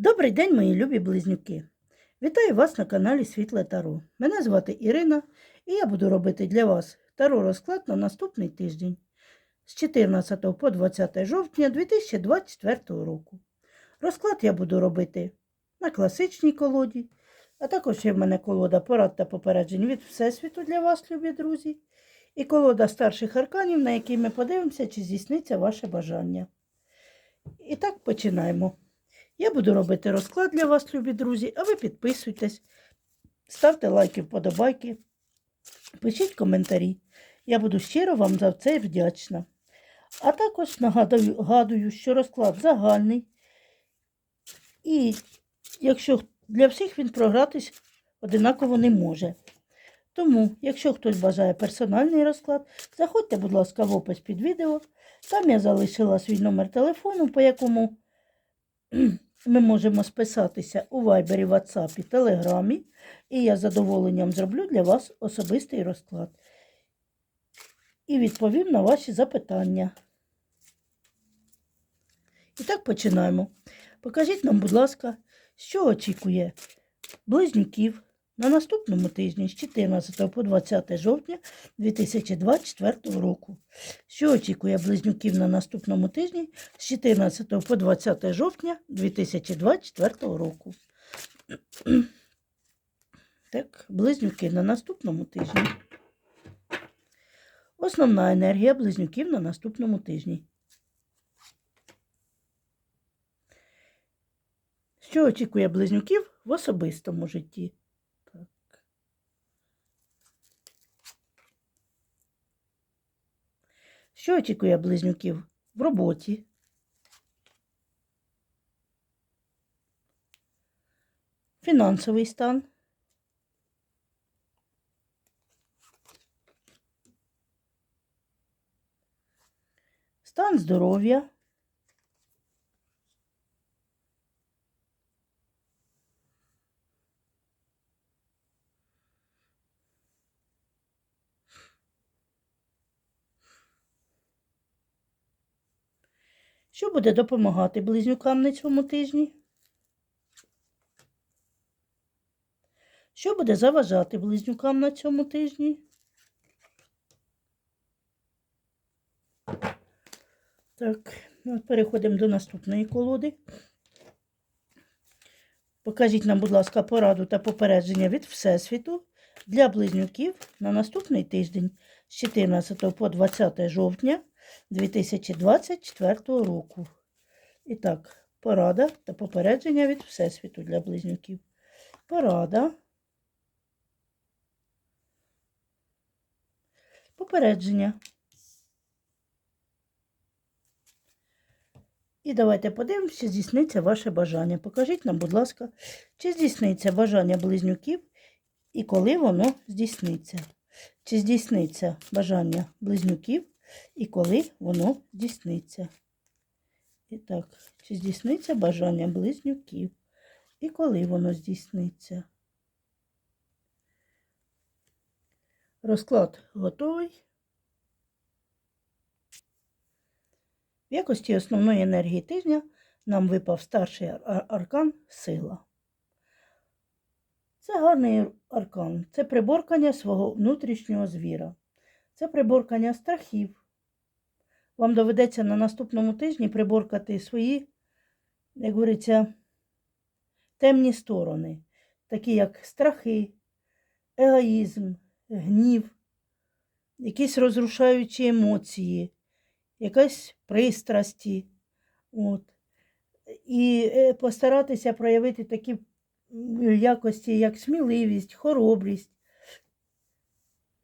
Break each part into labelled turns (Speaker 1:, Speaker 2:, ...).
Speaker 1: Добрий день, мої любі близнюки! Вітаю вас на каналі Світле Таро. Мене звати Ірина, і я буду робити для вас таро розклад на наступний тиждень з 14 по 20 жовтня 2024 року. Розклад я буду робити на класичній колоді, а також є в мене колода порад та попереджень від Всесвіту для вас, любі друзі, і колода старших арканів, на якій ми подивимося, чи здійсниться ваше бажання. І так починаємо. Я буду робити розклад для вас, любі друзі, а ви підписуйтесь, ставте лайки, вподобайки, пишіть коментарі. Я буду щиро вам за це вдячна. А також нагадую, що розклад загальний. І якщо для всіх він програтись одинаково не може. Тому, якщо хтось бажає персональний розклад, заходьте, будь ласка, в опис під відео. Там я залишила свій номер телефону, по якому ми можемо списатися у Вайбері, Ватсапі, Телеграмі, і я з задоволенням зроблю для вас особистий розклад. І відповім на ваші запитання. І так починаємо. Покажіть нам, будь ласка, що очікує близнюків на наступному тижні з 14 по 20 жовтня 2024 року. Що очікує близнюків на наступному тижні з 14 по 20 жовтня 2024 року. Так, близнюки на наступному тижні. Основна енергія близнюків на наступному тижні. Що очікує близнюків в особистому житті? Що очікує близнюків в роботі? Фінансовий стан. Стан здоров'я. Що буде допомагати близнюкам на цьому тижні? Що буде заважати близнюкам на цьому тижні? Так, ну, переходимо до наступної колоди. Покажіть нам, будь ласка, пораду та попередження від Всесвіту для близнюків на наступний тиждень з 14 по 20 жовтня 2024 року. І так, порада та попередження від Всесвіту для близнюків. Порада. Попередження. І давайте подивимося, чи здійсниться ваше бажання. Покажіть нам, будь ласка, чи здійсниться бажання близнюків і коли воно здійсниться. Чи здійсниться бажання близнюків і коли воно здійсниться. І так, чи здійсниться бажання близнюків і коли воно здійсниться. Розклад готовий. В якості основної енергії тижня нам випав старший аркан сила. Це гарний аркан, це приборкання свого внутрішнього звіра, це приборкання страхів. Вам доведеться на наступному тижні приборкати свої, як говориться, темні сторони, такі як страхи, егоїзм, гнів, якісь розрушаючі емоції якась пристрасті. От. І е, постаратися проявити такі якості, як сміливість, хоробрість,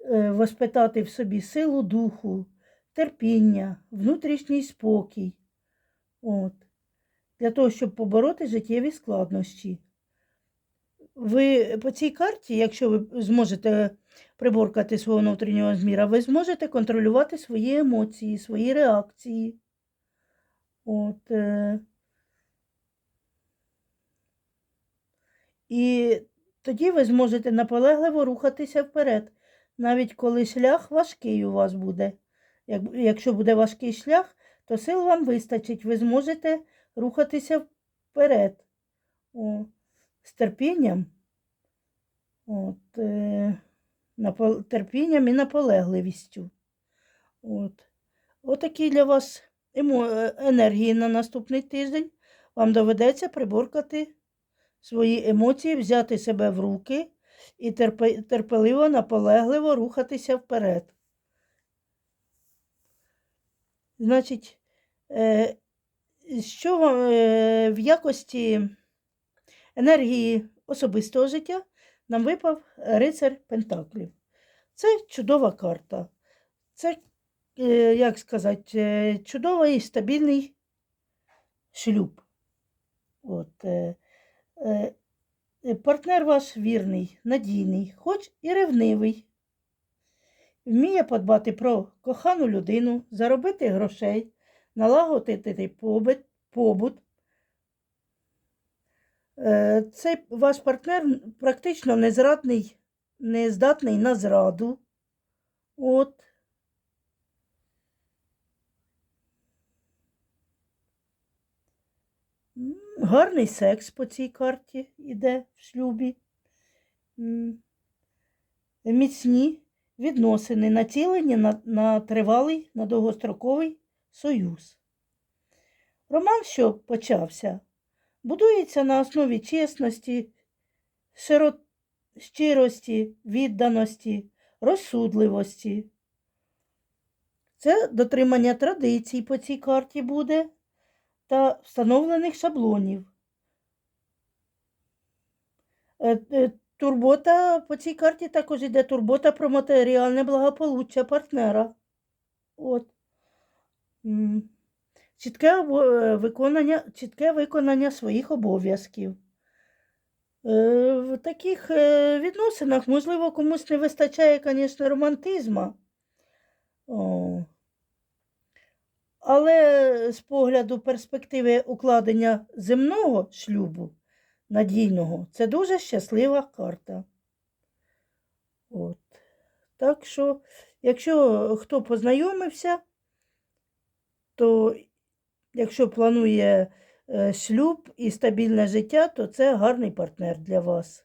Speaker 1: е, воспитати в собі силу духу, терпіння, внутрішній спокій. От. Для того, щоб побороти життєві складнощі. Ви по цій карті, якщо ви зможете приборкати свого внутрішнього зміра, ви зможете контролювати свої емоції, свої реакції. От, е... І тоді ви зможете наполегливо рухатися вперед, навіть коли шлях важкий у вас буде. Як, якщо буде важкий шлях, то сил вам вистачить, ви зможете рухатися вперед. О, з терпінням. От, е, терпінням і наполегливістю. От. Отакі для вас е, енергії на наступний тиждень. Вам доведеться приборкати свої емоції, взяти себе в руки і терпе- терпеливо, наполегливо рухатися вперед. Значить, е, що е, в якості енергії особистого життя нам випав рицар Пентаклів. Це чудова карта. Це, е, як сказати, чудовий стабільний шлюб. От, партнер ваш вірний, надійний, хоч і ревнивий. Вміє подбати про кохану людину, заробити грошей, налагодити побут, побут. Е, Цей ваш партнер практично незрадний, не на зраду. От. Гарний секс по цій карті йде в шлюбі. Міцні відносини, націлені на, на тривалий, на довгостроковий союз. Роман, що почався, будується на основі чесності, широ- щирості, відданості, розсудливості. Це дотримання традицій по цій карті буде та встановлених шаблонів. Турбота по цій карті також йде турбота про матеріальне благополуччя партнера. От. Чітке, е, виконання, чітке виконання своїх обов'язків. Е, В таких е, відносинах, можливо, комусь не вистачає, звісно, романтизму. Але з погляду перспективи укладення земного шлюбу надійного, це дуже щаслива карта. От. Так що, якщо хто познайомився, то якщо планує е, шлюб і стабільне життя, то це гарний партнер для вас.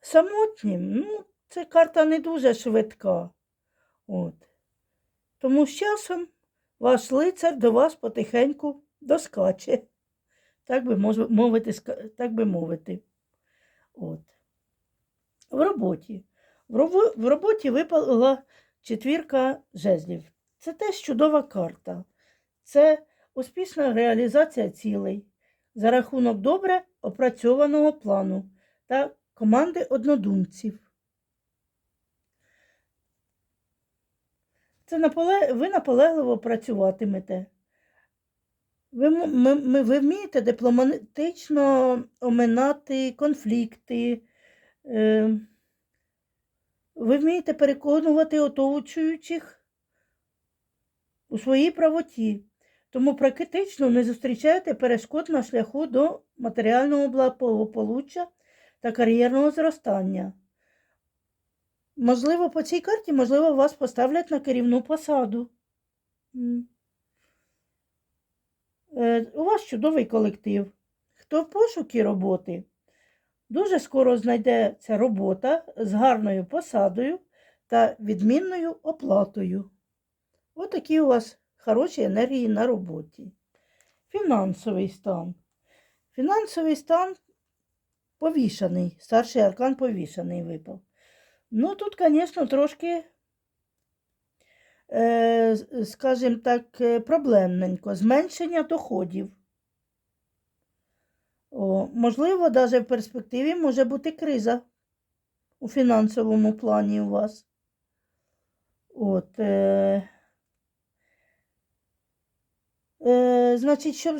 Speaker 1: Самотнім, ну, це карта не дуже швидка. От. Тому з часом ваш лицар до вас потихеньку доскаче. Так би мовити, так би мовити. От. В роботі. В роботі випала четвірка жезлів. Це теж чудова карта. Це успішна реалізація цілей за рахунок добре опрацьованого плану та команди однодумців. Це наполе... ви наполегливо працюватимете. Ви, ми- ми- ви вмієте дипломатично оминати конфлікти. Е, ви вмієте переконувати оточуючих у своїй правоті. Тому практично не зустрічаєте перешкод на шляху до матеріального благополуччя та кар'єрного зростання. Можливо, по цій карті, можливо, вас поставлять на керівну посаду. Е, У вас чудовий колектив. Хто в пошукі роботи, дуже скоро знайдеться робота з гарною посадою та відмінною оплатою. Отакі у вас хороші енергії на роботі. Фінансовий стан. Фінансовий стан повішаний. Старший аркан повішаний випав. Ну, тут, звісно, трошки, скажімо так, е, проблемненько. Зменшення доходів. О, можливо, навіть в перспективі може бути криза у фінансовому плані у вас. От, е, е, значить, щоб,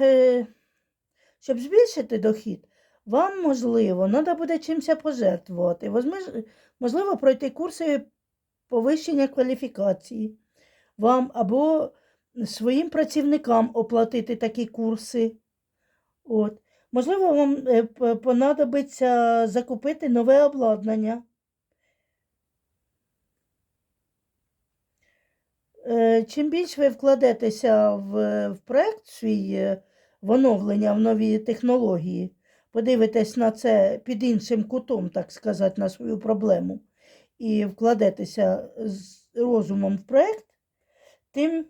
Speaker 1: е, щоб збільшити дохід, вам, можливо, треба буде чимся пожертвувати. Можливо, пройти курси повищення кваліфікації. Вам або своїм працівникам оплатити такі курси. От. Можливо, вам е, понадобиться закупити нове обладнання. Е, Чим більше ви вкладетеся в, проект свій, е, в оновлення в нові технології, подивитесь на це під іншим кутом, так сказати, на свою проблему, і вкладетеся з розумом в проєкт, тим,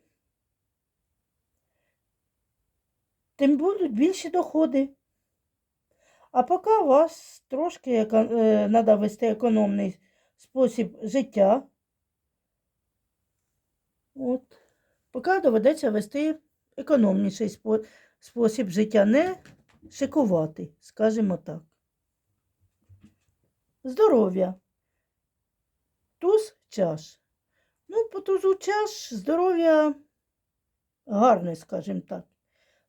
Speaker 1: тим будуть більші доходи. А поки вас трошки треба вести економний спосіб життя. От. Поки доведеться вести економніший спо- спосіб життя, не шикувати, скажімо так. Здоров'я. Туз чаш. Ну, по тузу чаш здоров'я гарне, скажімо так.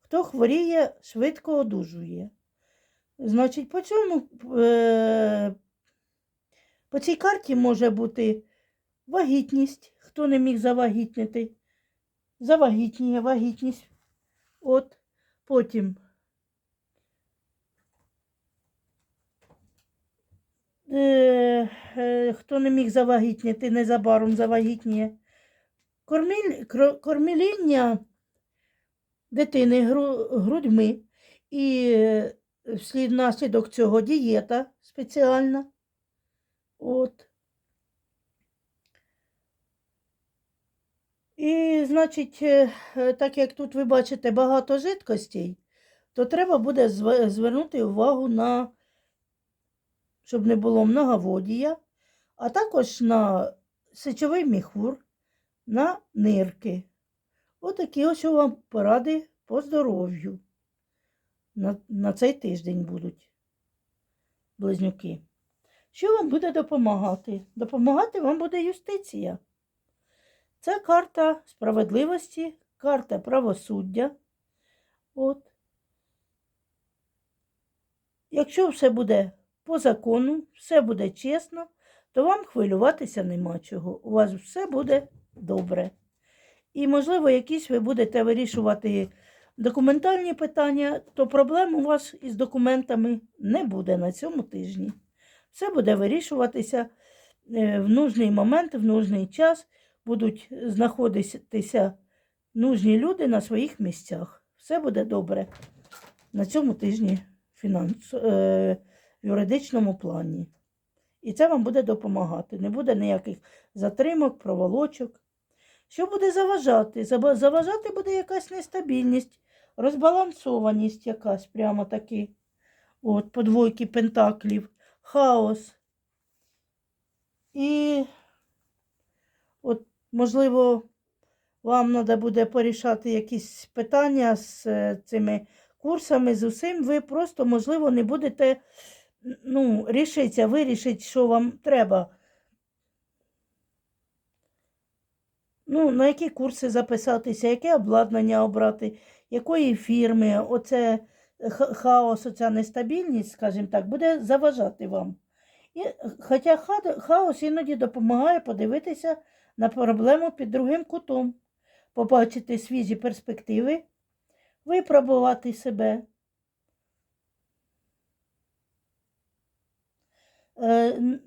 Speaker 1: Хто хворіє, швидко одужує. Значить, по цьому е, по цій карті може бути вагітність, хто не міг завагітнити. Завагітніє вагітність. От, потім е, е, хто не міг завагітніти, незабаром завагітніє. Корміль, корміління дитини грудьми і е, вслід наслідок цього дієта спеціальна. От. І, значить, е, е, так як тут ви бачите багато жидкостей, то треба буде звернути увагу на, щоб не було многоводія, а також на сечовий міхур, на нирки. Отакі ось вам поради по здоров'ю. На, на цей тиждень будуть близнюки. Що вам буде допомагати? Допомагати вам буде юстиція. Це карта справедливості, карта правосуддя. От. Якщо все буде по закону, все буде чесно, то вам хвилюватися нема чого. У вас все буде добре. І, можливо, якісь ви будете вирішувати документальні питання, то проблем у вас із документами не буде на цьому тижні. Все буде вирішуватися е, в нужний момент, в нужний час будуть знаходитися нужні люди на своїх місцях. Все буде добре на цьому тижні фінанс, е, в юридичному плані. І це вам буде допомагати. Не буде ніяких затримок, проволочок. Що буде заважати? Заважати буде якась нестабільність, розбалансованість якась прямо таки. От, по двойки пентаклів, хаос. І от, можливо, вам треба буде порішати якісь питання з е, цими курсами, з усім. Ви просто, можливо, не будете ну, рішиться, вирішити, що вам треба. Ну, на які курси записатися, яке обладнання обрати, якої фірми, оце хаос, оця нестабільність, скажімо так, буде заважати вам. І, хоча хаос іноді допомагає подивитися на проблему під другим кутом, побачити свіжі перспективи, випробувати себе. Е, н-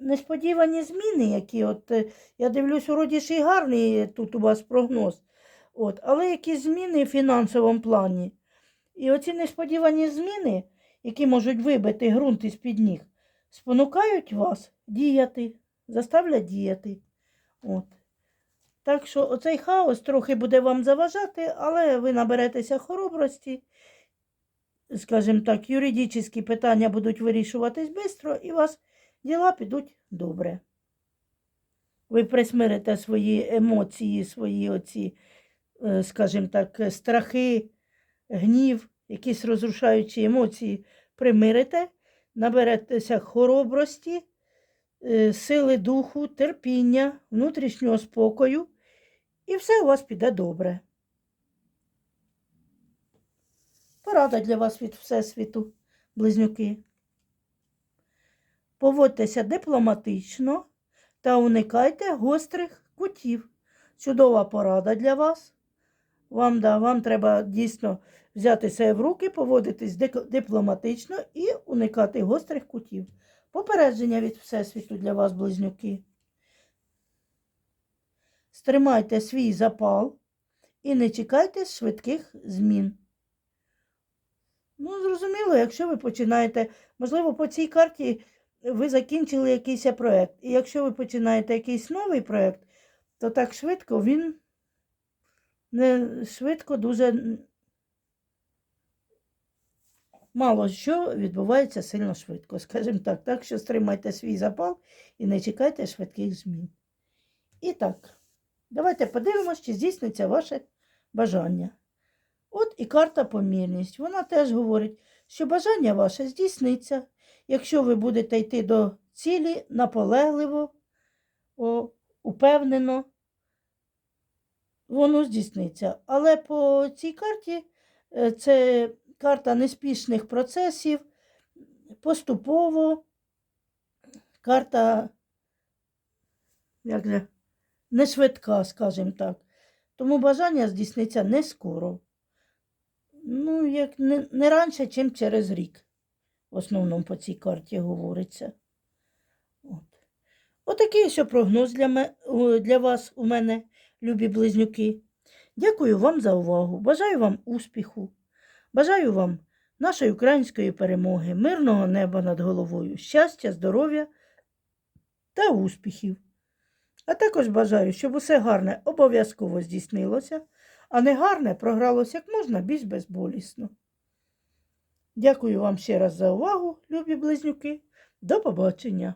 Speaker 1: Несподівані зміни, які от, е, я дивлюсь, вроді ж і гарний тут у вас прогноз, от, але якісь зміни в фінансовому плані. І оці несподівані зміни, які можуть вибити ґрунт із-під ніг, спонукають вас діяти, заставлять діяти. От. Так що оцей хаос трохи буде вам заважати, але ви наберетеся хоробрості. Скажімо так, юридичні питання будуть вирішуватись швидко, і вас діла підуть добре. Ви присмирите свої емоції, свої оці, е, скажімо так, страхи, гнів, якісь розрушаючі емоції примирите, наберетеся хоробрості, е, сили духу, терпіння, внутрішнього спокою, і все у вас піде добре. Порада для вас від Всесвіту, близнюки. Поводьтеся дипломатично та уникайте гострих кутів. Чудова порада для вас. Вам, да, вам треба дійсно взяти себе в руки, поводитись дипломатично і уникати гострих кутів. Попередження від Всесвіту для вас, близнюки. Стримайте свій запал і не чекайте швидких змін. Ну, зрозуміло, якщо ви починаєте, можливо, по цій карті ви закінчили якийсь проєкт. І якщо ви починаєте якийсь новий проєкт, то так швидко він не швидко дуже мало що відбувається сильно швидко, скажімо так. Так що стримайте свій запал і не чекайте швидких змін. І так, давайте подивимося, чи здійсниться ваше бажання. От і карта помірність. Вона теж говорить, що бажання ваше здійсниться, якщо ви будете йти до цілі наполегливо, о, упевнено, воно здійсниться. Але по цій карті е, це карта неспішних процесів, поступово, карта як же, не швидка, скажімо так. Тому бажання здійсниться не скоро. Ну, як не, не раніше, ніж через рік. В основному по цій карті говориться. От. Отакий ось прогноз для, ме, для вас у мене, любі близнюки. Дякую вам за увагу. Бажаю вам успіху. Бажаю вам нашої української перемоги, мирного неба над головою, щастя, здоров'я та успіхів. А також бажаю, щоб усе гарне обов'язково здійснилося, а не гарне програлося як можна більш безболісно. Дякую вам ще раз за увагу, любі близнюки. До побачення!